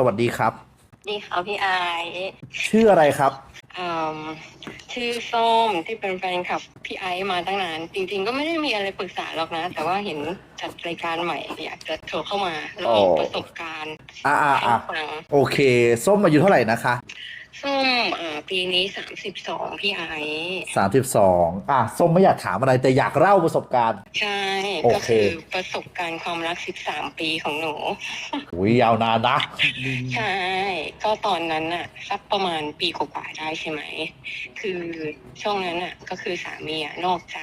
สวัสดีครับนี่ค่ะพี่ไอซ์ชื่ออะไรครับอืมชื่อส้มที่เป็นแฟนคลับพี่ไอซ์มาตั้งนาน จริง ๆ ก็ไม่ได้มีอะไรปรึกษาหรอกนะ แต่ว่าเห็นจัดรายการใหม่อยากจะโทรเข้ามาเล่าอ๋อประสบการณ์อ่าอ่าให้อ่าฟัง โอเค ส้มอายุเท่าไหร่นะคะ ส้มอ่าปีนี้สามสิบสองพี่ไอซ์สามสิบสองอะส้มไม่อยากถามอะไรแต่อยากเล่าประสบการณ์ ใช่ โอก็เค คือประสบการณ์ความรักสิบสามปีของหนู อุ้ยยาวนานนะ ใช่ ก็ตอนนั้นน่ะสักประมาณปีกว่าๆได้ใช่ไหม คือช่วงนั้นน่ะก็คือสามีอะนอกใจ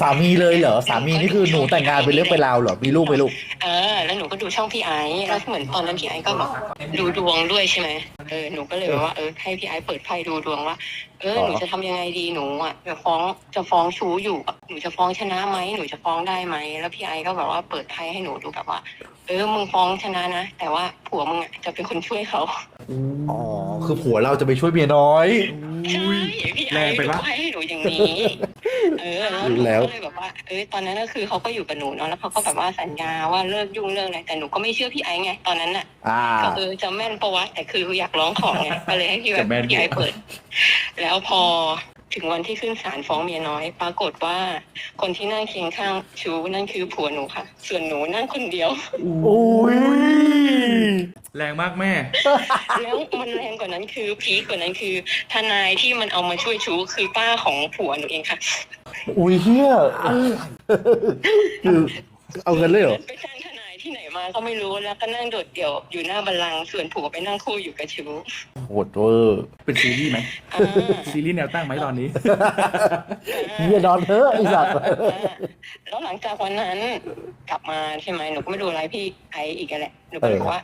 สามีเลยเหรอสามีนี่คือหนูแต่งงานเป็นเรื่องเป็นราวเหรอมีลูกไหมลูก เออ แล้วหนูก็ดูช่องพี่ไอซ์แล้วเหมือนตอนนั้นพี่ไอซ์ก็แบบดูดวงด้วยใช่ไหมเออหนูก็เลยแบบว่าเออให้พี่ไอซ์เปิดไพ่ดูดวงว่า เอออ๋อหนูจะทำยังไงดีหนูอะจะฟ้องจะฟ้องชู้อยู่อะหนูจะฟ้องชนะไหมหนูจะฟ้องได้ไหมแล้วพี่ไอซ์ก็แบบว่าเปิดไพ่ให้หนูดูแบบว่า เออมึงฟ้องชนะนะแต่ว่าผัวมึงอะจะเป็นคนช่วยเขาอ๋อคือผัวเราจะไปช่วยเมียน้อยใช่พี่ไอแรงซ์ไปดูปะให้หนูอย่างนี้เออ แล้วหนูแล้ว ก็เลยแบบว่า เออตอนนั้นก็คือเขาก็อยู่กับหนูเนาะแล้วเขาก็แบบว่าสัญญาว่าเลิกยุ่งเลิกอะไรแต่หนูก็ไม่เชื่อพี่ไอซ์ไงตอนนั้นน่ะอ่า ก็เออจะแม่นประวัติแต่คืออยากร้องของไงก็เลยให้พี่แบบจะแม่น พี่ไอซ์เปิด แล้วพอถึงวันที่ขึ้นศาลฟ้องเมียน้อย ปรากฏว่า คนที่นั่งเคียงข้างชูนั่นคือผัวหนูค่ะ ส่วนหนูนั่งคนเดียว อุ้ย แรงมากแม่ แล้วมันแรงกว่านั้นคือพีคกว่านั้นคือ ทนายที่มันเอามาช่วยชูคือป้าของผัวหนูเองค่ะ อุ้ยเฮียคือเอาเงินเลยเหรอไปจ้างทนายที่ไหนมาก็ไม่รู้แล้วก็นั่งโดดเดี่ยวอยู่หน้าบัลลังก์ส่วนผัวไปนั่งคู่อยู่กับชูโหดเวอร์เป็นซีรีส์ไหมอ่า ซีรีส์แนวตั้งไหมตอนนี้ เฮียนอนเถอะไอสัตว์ แล้วหลังจากวันนั้นกลับมาใช่ไหมหนูก็ไม่ดูไลฟ์พี่ไออีกแล้วแหละหนูก็เลยบอกว่า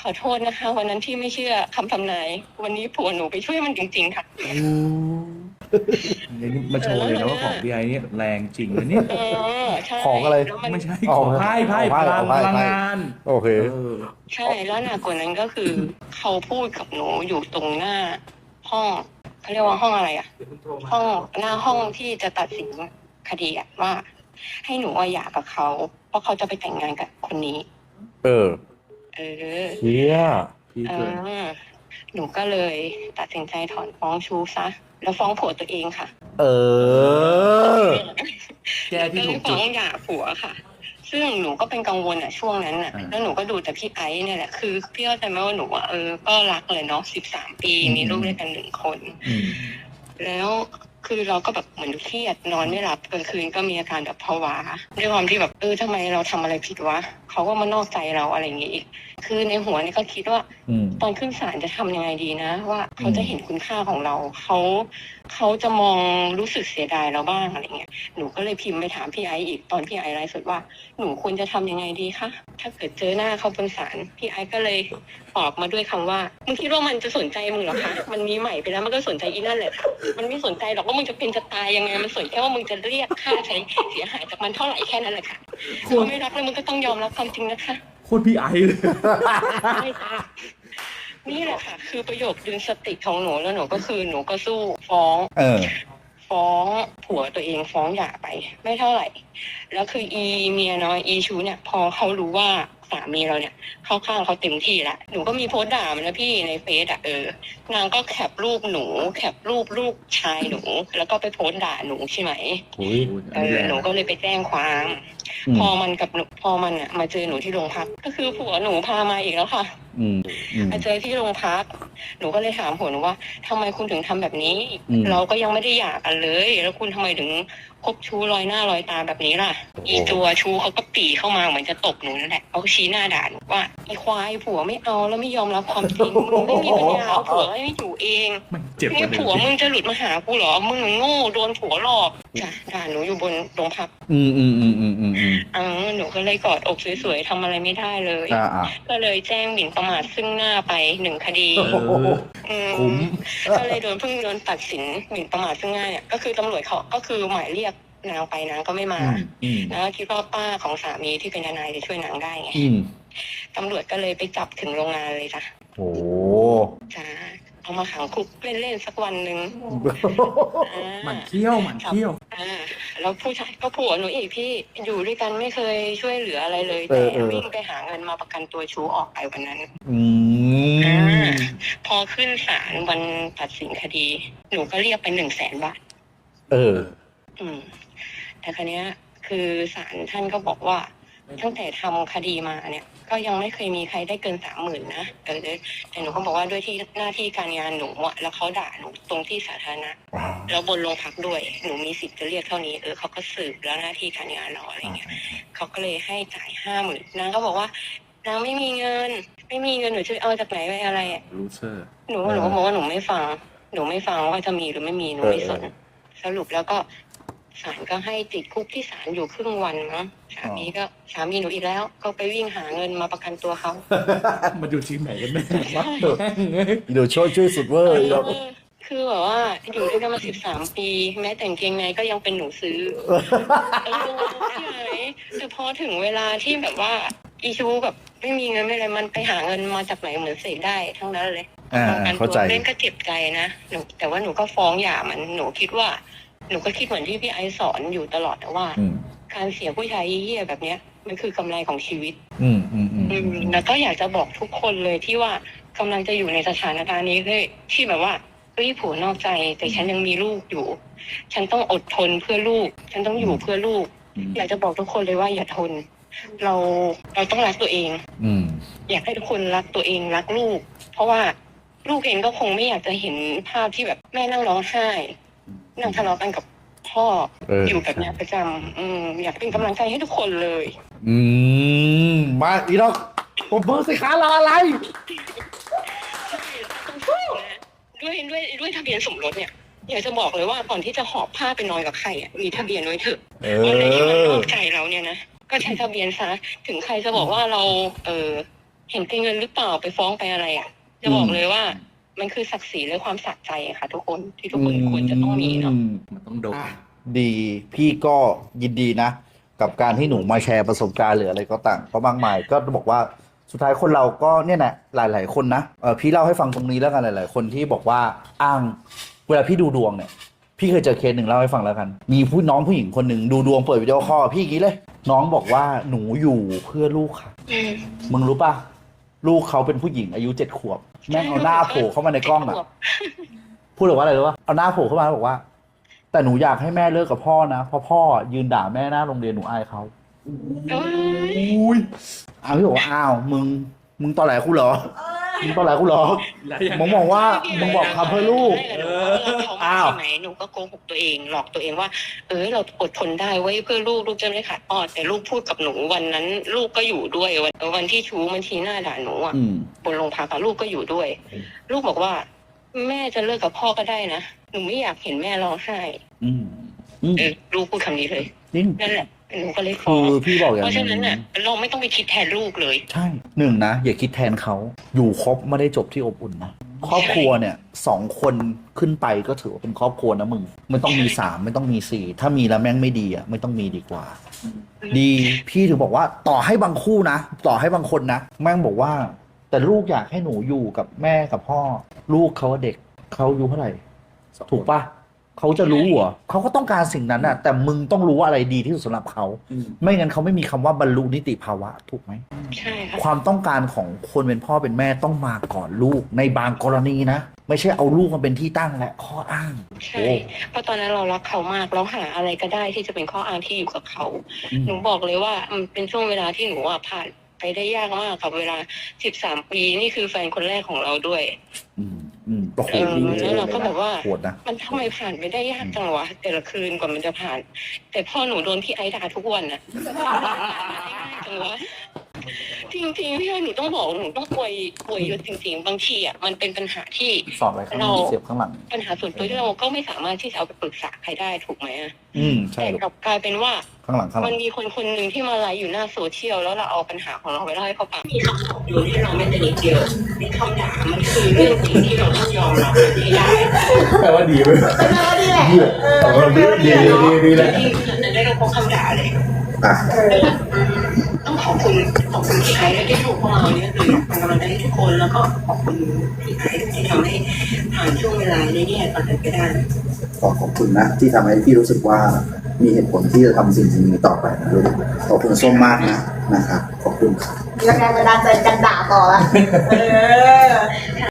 ขอโทษนะคะ วันนั้นที่ไม่เชื่อคำทำนาย วันนี้ผัวหนูไปช่วยมันจริงๆค่ะ เดี๋ยวนี้มาโชว์เลยนะว่าของพี่ไอเนี่ยแรงจริงนะเนี่ยเออใช่ของอะไร แล้วมันไม่ใช่อ๋ขอองไพ่ไพ่ไพ่พลังไพ่พลังไพ่งานโอเค เออใช่แล้วหนักกว่านั้นก็คือ เขาพูดกับหนูอยู่ตรงหน้า ห้องเขาเรียกว่าห้องอะไรอะห้องหน้าห้องที่จะตัดสินคดีอะว่า ให้หนูว่าหย่ากับเขาเพราะเขาจะไปแต่งงานกับคนนี้ เออเออ เฮียพี่เอเกินอ หนูก็เลยตัดสินใจถอนฟ้องชู้ซะ แล้วฟ้องผัวตัวเองค่ะ เออ แก้ที่ก็เลถูยกฟ้จุอดงหย่าผัวค่ะ ซึ่งหนูก็เป็นกังวลอะช่วงนั้นอะอ่าแล้วหนูก็ดูแต่พี่ไอซ์เนี่ยแหละ คือพี่เข้าใจไหมว่าหนูอะเออ ก็รักเลยเนาะสิบสามปี อืม มีลูกด้วยกันหนึ่งคน อืม แล้วคือเราก็แบบเหมือนเครียดนอนไม่หลับกลางคืนก็มีอาการแบบภาวะด้วยความที่แบบเออทำไมเราทำอะไรผิดวะเขาก็มานอกใจเราอะไรอย่างงี้อีก คือในหัวนี่ก็คิดว่า อืม ตอนขึ้นศาลจะทำยังไงดีนะ ว่าเขาจะเห็นคุณค่าของเรา เขาเขาจะมองรู้สึกเสียดายเราบ้างอะไรเงี้ยหนูก็เลยพิมพ์ไปถามพี่ไอซ์อีกตอนพี่ไอซ์ไลฟ์สดว่าหนูควรจะทำยังไงดีคะถ้าเกิดเจอหน้าเขาบนศาลพี่ไอซ์ก็เลยตอบมาด้วยคำว่ามึงคิดว่ามันจะสนใจมึงเหรอคะมันมีใหม่ไปแล้วมันก็สนใจอีนั่นแหละค่ะมันไม่สนใจหรอกว่ามึงจะเป็นจะตายยังไง มันสนแค่ว่ามึงจะเรียกค่าใช้เสียหายจากมันเท่าไหร่แค่นั้นแหละค่ะถ้าไม่รักแล้วมึงก็ต้องยอมรับความจริงนะคะโคตรพี่ไอเลยใช่ค่ะนี่แหละค่ะ คือประโยคดึงสติของหนูแล้วหนูก็คือหนูก็สู้ฟ้อง เออ ฟ้องผัวตัวเองฟ้องหย่าไป ไม่เท่าไหร่ แล้วคืออีเมียน้อยอีชูเนี่ย พอเขารู้ว่า สามีเราเนี่ยเข้าข้างเขาเต็มที่แล้วหนูก็มีโพสต์ด่ามันนะพี่ในเฟซอะเออนางก็แคปรูปหนู แคปรูปลูกชายหนู แล้วก็ไปโพสต์ด่าหนูใช่ไหมอุ้ยเออหนูก็เลยไปแจ้งความอืมพอมันกับหนูพอมันอะมาเจอหนูที่โรงพักก็คือผัวหนูพามาอีกแล้วค่ะ อืมอืม มาเจอที่โรงพัก หนูก็เลยถามผัวหนูว่าทำไมคุณถึงทำแบบนี้ อืม เราก็ยังไม่ได้หย่ากันเลย แล้วคุณทำไมถึงคบชู้ลอยหน้าลอยตาแบบนี้ล่ะ อีตัวชู้เขาก็ปรีเข้ามาเหมือนจะตบหนูนั่นแหละเขาชี้หน้าด่าหนูว่าอีควายผัวไม่เอาแล้วไม่ยอมรับความจริงมึงไม่มีปัญญาเอาผัวให้อยู่เองมันเจ็บกนี่ว่าเดิผัวมมึงจะหลุดมาหากูเหรอมึงโง่โดนผัวหลอกจ้ะด่าหนูอยู่บนโรงพักอืมอืมอืมอืมอืมอืมอ่าหนูก็เลยกอดอกสวยๆทำอะไรไม่ได้เลย อ่าอ่าก็เลยแจ้งหมิ่นประมาทซึ่งหน้าไปหนึ่งคดี เออ อืมคุ้ม ก็เลยโดนเพิ่งโดนตัดสินหมิ่นประมาทซึ่งหน้าเนี่ยก็คือตำรวจเขาก็คือหมายเรียกนางไปนางก็ไม่มาอืมอืมแล้วคิดว่าป้าของสามีที่เป็นทนายจะช่วยนางได้ไงอืมตำรวจก็เลยไปจับถึงโรงงานเลยจ้ะโอ้จ้า เอามาขังคุกเล่นๆสักวันหนึ่งอ่า หมันเขี้ยวหมันเขี้ยว อ่าแล้วผู้ชายก็ผัวหนูอีกพี่อยู่ด้วยกันไม่เคยช่วยเหลืออะไรเลยเอแต่อเออ วิ่งไปหาเงินมาประกันตัวชู้ออกไปวันนั้น อืมอขึ้นศาลวันตัดสินคดี หนูก็เรียกไปหนึ่งแสนบาทเออ อืม แต่ครั้เนี้ย คือศาลท่านก็บอกว่า ตั้งแต่ทำคดีมาเนี่ย ก็ยังไม่เคยมีใครได้เกินสามหมื่นนะเออแต่หนูก็บอกว่าด้วยที่หน้าที่การงานหนูอะแล้วเขาด่าหนูตรงที่สาธารณะแล้วบนโรงพักด้วย หนูมีสิทธิ์จะเรียกเท่านี้เออเขาก็สืบแล้วหน้าที่การงานเราอะไรเงี้ยเขาก็เลยให้จ่ายห้าหมื่นนางก็บอกว่านางไม่มีเงิน ไม่มีเงินหนูจะเอาจากไหนไปอะไรอะลูเซอร์หนูหนูก็บอกว่าหนูไม่ฟัง หนูไม่ฟังว่าจะมีหรือไม่มีหนูไม่สนสรุปแล้วก็ ศาลก็ให้ติดคุกที่ศาลอยู่ครึ่งวันมั้งสามีก็สามีหนูอีกแล้ว ก็ไปวิ่งหาเงินมาประกันตัวเขา มันอยู่ทีมไหนกันแน่วะเออเดี๋ยวช่วยช่วยสุดเวอร์อีกแล้วเออคือแบบว่าอยู่ด้วยกันมาสิบสามปี แม้แต่กางเกงในก็ยังเป็นหนูซื้อเออพี่ไอ้แต่พอถึงเวลาที่แบบว่า อีชูแบบไม่มีเงินไม่อะไรมันไปหาเงินมาจากไหนเหมือนเสกได้ทั้งนั้นเลยอ่าป้องกันเข้าตัวใจเล่นก็เจ็บใจนะหนูแต่ว่าหนูก็ฟ้องหย่ามันหนูคิดว่า หนูก็คิดเหมือนที่พี่ไอซ์สอนอยู่ตลอดนะว่า อืมการเสียผู้ชายเหี้ยๆแบบเนี้ย มันคือกำไรของชีวิต อืมอืมอืมอืมแล้วก็อยากจะบอกทุกคนเลยที่ว่ากำลังจะอยู่ในสถานการณ์นี้เลยที่แบบว่าเฮ้ยผัวนอกใจแต่ฉันยังมีลูกอยู่ ฉันต้องอดทนเพื่อลูก ฉันต้องอยู่เพื่อลูกอยากจะบอกทุกคนเลยว่าอย่าทน เราเราต้องรักตัวเอง อืมอยากให้ทุกคนรักตัวเองรักลูก เพราะว่าลูกเองก็คงไม่อยากจะเห็นภาพที่แบบแม่นั่งร้องไห้ นั่งทะเลาะกันกับพ่อเอออ อยู่แบบเนี้ยประจำอืมอยากเป็นกำลังใจให้ทุกคนเลย อืม มาอีดอกผมเบอร์สิคะรออะไร ด้วยด้วยด้วยทะเบียนสมรสเนี่ยอยากจะบอกเลยว่าก่อนที่จะหอบผ้าไปนอนกับใครอะมีทะเบียนไว้เถอะเอวันไหนที่มันนอ อกใจเราเนี่ยนะก็ใช้ทะเบียนซะถึงใครจะบอกว่าเรา เออเห็นแก่เงินหรือเปล่าไปฟ้องไปอะไรอะ จะบอกเลยว่า มันคือศักดิ์ศรีและความสะใจค่ะ ทุกคนที่ทุกคนควรจะต้องมีเนาะ มันต้องโดน อะดีพี่ก็ยินดีนะ กับการที่หนูมาแชร์ประสบการณ์หรืออะไรก็ต่างก็มากมายก็บอกว่าสุดท้ายคนเราก็เนี่ยแหละหลาย ๆ คนนะเออพี่เล่าให้ฟังตรงนี้แล้วกันหลาย ๆ คนที่บอกว่าอ้างเวลาพี่ดูดวงเนี่ย พี่เคยเจอเคสหนึ่งเล่าให้ฟังแล้วกัน มีผู้น้องผู้หญิงคนหนึ่งดูดวงเปิดวิดีโอคอลพี่อย่างนี้เลย น้องบอกว่าหนูอยู่เพื่อลูกค่ะ อืม มึงรู้ป่ะ ลูกเขาเป็นผู้หญิงอายุเจ็ดขวบ แม่งเอาหน้าโผล่เข้ามาในกล้องอะพูดเลยว่าอะไรรู้ป่ะเอาหน้าโผล่เข้ามาแล้วบอกว่า แต่หนูอยากให้แม่เลิกกับพ่อนะเพราะพ่อยืนด่าแม่หน้าโรงเรียนหนูอายเขาเอ้ยอุ้ยอ้าวพี่บอกว่าอ้าวมึง มึงตอแหลกูเหรอ มึงตอแหลกูเหรอแล้วยังมึงบอกว่ามึงบอกทำเพื่อลูกใช่ค่ะหนูก็รักเขามากอ้าวใช่ไหมหนูก็โกหกตัวเองหลอกตัวเองว่า เออเราอดทนได้ไว้ยเพื่อลูกลูกจะไม่ขาดออดแต่ลูกพูดกับหนูวันนั้น ลูกก็อยู่ด้วยวันวันที่ชูมันชี้หน้าด่าหนูอะอืม บนโรงพักอะลูกก็อยู่ด้วย ลูกบอกว่า แม่จะเลิกกับพ่อก็ได้นะหนูไม่อยากเห็นแม่ร้องไห้อืมอืมเออลูกพูดคำนี้เลยจริง นั่นแหละ หนูก็เลยขคืออพี่บอกอย่างเพราะหฉะนั้นึ่นงน่ะเราไม่ต้องไปคิดแทนลูกเลย ใช่หนึ่งนะอย่าคิดแทนเขาอยู่ครบไม่ได้จบที่อบอุ่นนะครอบครัวเนี่ยสองคนขึ้นไปก็ถือว่าเป็นครอบครัวนะมึงไม่ต้องมีสามไม่ต้องมีสี่ถ้ามีแล้วแม่งไม่ดีอะไม่ต้องมีดีกว่า ดีพี่ถึงบอกว่าต่อให้บางคู่นะต่อให้บางคนนะแม่งบอกว่า แต่ลูกอยากให้หนูอยู่กับแม่กับพ่อ ลูกเขาเด็กเขาอายุเท่าไหร่ถูกปะ เขาจะรู้เหรอเขาก็ต้องการสิ่งนั้นน่ะ แต่มึงต้องรู้ว่าอะไรดีที่สุดสำหรับเขา อืม ไม่งั้นเขาไม่มีคำว่าบรรลุนิติภาวะถูกไหม ใช่ค่ะความต้องการของคนเป็นพ่อเป็นแม่ต้องมาก่อนลูกในบางกรณีนะ ไม่ใช่เอาลูกมาเป็นที่ตั้งและข้ออ้าง ใช่เพราะตอนนั้นเรารักเขามากเราหาอะไรก็ได้ที่จะเป็นข้ออ้างที่อยู่กับเขา อืม หนูบอกเลยว่ามันเป็นช่วงเวลาที่หนูอะผ่านไปได้ยากมากกับเวลา 13 ปีนี่คือแฟนคนแรกของเราด้วย อืม อืมโอ้โหเออแล้วเราก็แบบว่า โหดนะมันทำไมผ่านไปได้ยากจังวะแต่ละคืนกว่ามันจะผ่าน แต่พ่อหนูโดนพี่ไอ้ด่าทุกวันน่ะจังวะ จริงๆพี่ไอ้หนูต้องบอกหนูต้องป่วยป่วยเยอะจริงๆ บางทีอะมันเป็นปัญหาที่ สอบอะไรข้างหลังเรา เสียบข้างหลัง ปัญหาส่วนตัวที่เราก็ไม่สามารถที่จะเอาไปปรึกษาใครได้ถูกไหมอะอืมใช่แต่ลูกกลับกลายเป็นว่า ข้างหลังข้างหลัมันง มีคนคนหนึ่งที่มาไลฟ์อยู่หน้าโซเชียลแล้วเราเอาปัญหาของเราไปเล่าให้เขาฟังมีคำตอบอยู่ที่เราไม่ได้นิดเดียวในคำด่ามันคือเรื่องจริงที่เราต้องยอมรับมันให้ได้แปลว่าดีไหมดีแหละเออดีดีดีดีแหละจริงๆนั้นได้เราพบคำด่าเลยอะต้องข อบคุณขอบคุณพี่ไอ้และที่ถูกพวกเราเนี่ยคืออยากเป็นกำลังใจให้ทุกคนแล้วก็ขอบคุณพี่ไอ้ที่ทำให้ผ่านช่วงเวลาในแย่ๆตอนนั้นไปได้ขอขอบคุณนะที่ทำให้พี่รู้สึกว่ามีเหตุผลที่จะทำสิ่งสิ่งนี้ต่อไปนะลูกขอบคุณส้มมากนะนะครับขอบคุณครับมีแรงบันดาลใจกันด่าต่อละเออ